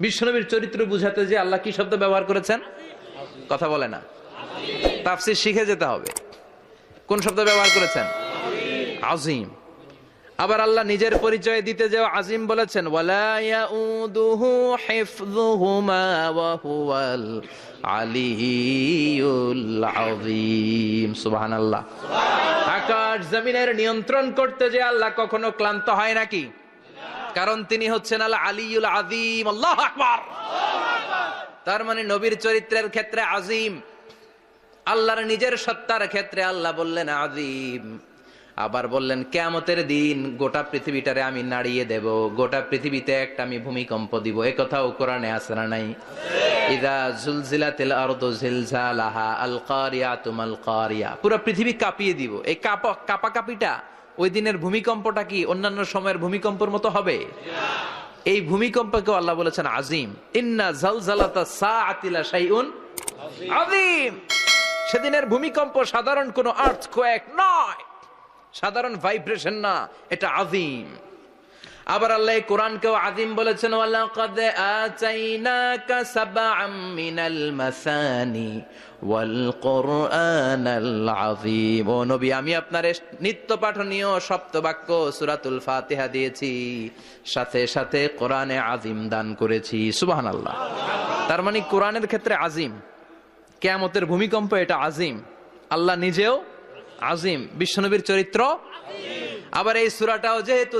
বিশ্বনবীর চরিত্র বুঝাতে যে আল্লাহ কি শব্দ ব্যবহার করেছেন? কথা বলে না। তাফসির শিখে যেতে হবে। কোন শব্দ ব্যবহার করেছেন? আজিম। আবার আল্লাহ নিজের পরিচয় দিতে যে আজিম বলেছেন আকাশ জমিনের নিয়ন্ত্রণ করতে যে আল্লাহ কখনো ক্লান্ত হয় নাকি? কারণ তিনি হচ্ছেন আল আলিউল আযীম, আল্লাহু আকবার। তার মানে নবীর চরিত্রের ক্ষেত্রে আজিম আল্লাহর নিজের সত্তার ক্ষেত্রে আল্লাহ বললেন আজিম আবার বললেন, কেয়ামতের দিন গোটা পৃথিবীটারে আমি নাড়িয়ে দেব, গোটা পৃথিবীতে একটা আমি ভূমিকম্প দিব। এ কথাও কোরআনে আছে না নাই? ইদা জুলজিলাতিল আরদু জিলজালাহা আল কারিয়া পুরো পৃথিবী কাঁপিয়ে দিব। এই কাপা কাপিটা ওই দিনের ভূমিকম্পটা কি অন্যান্য সময়ের ভূমিকম্পের মতো হবে? এই ভূমিকম্পকে আল্লাহ বলেছেন আজিম। ইন্না আজিম সেদিনের ভূমিকম্প সাধারণ কোনো আর্থ কয়েক নয়। সাধারণ ভাইব্রেশন না, এটা আজিম। আবার আল্লাহ কোরআনকেও আজিম বলেছেন আমি আপনার নিত্য পাঠনীয় সপ্তবাক্য সূরাতুল ফাতিহা দিয়েছি, সাথে সাথে কোরআনে আজিম দান করেছি। সুবহানাল্লাহ। তার মানে কোরআনের ক্ষেত্রে আজিম কেয়ামতের ভূমিকম্প এটা আজিম আল্লাহ নিজেও আজিম বিশ্বনবীর চরিত্র আবার এই সুরাটাও যেহেতু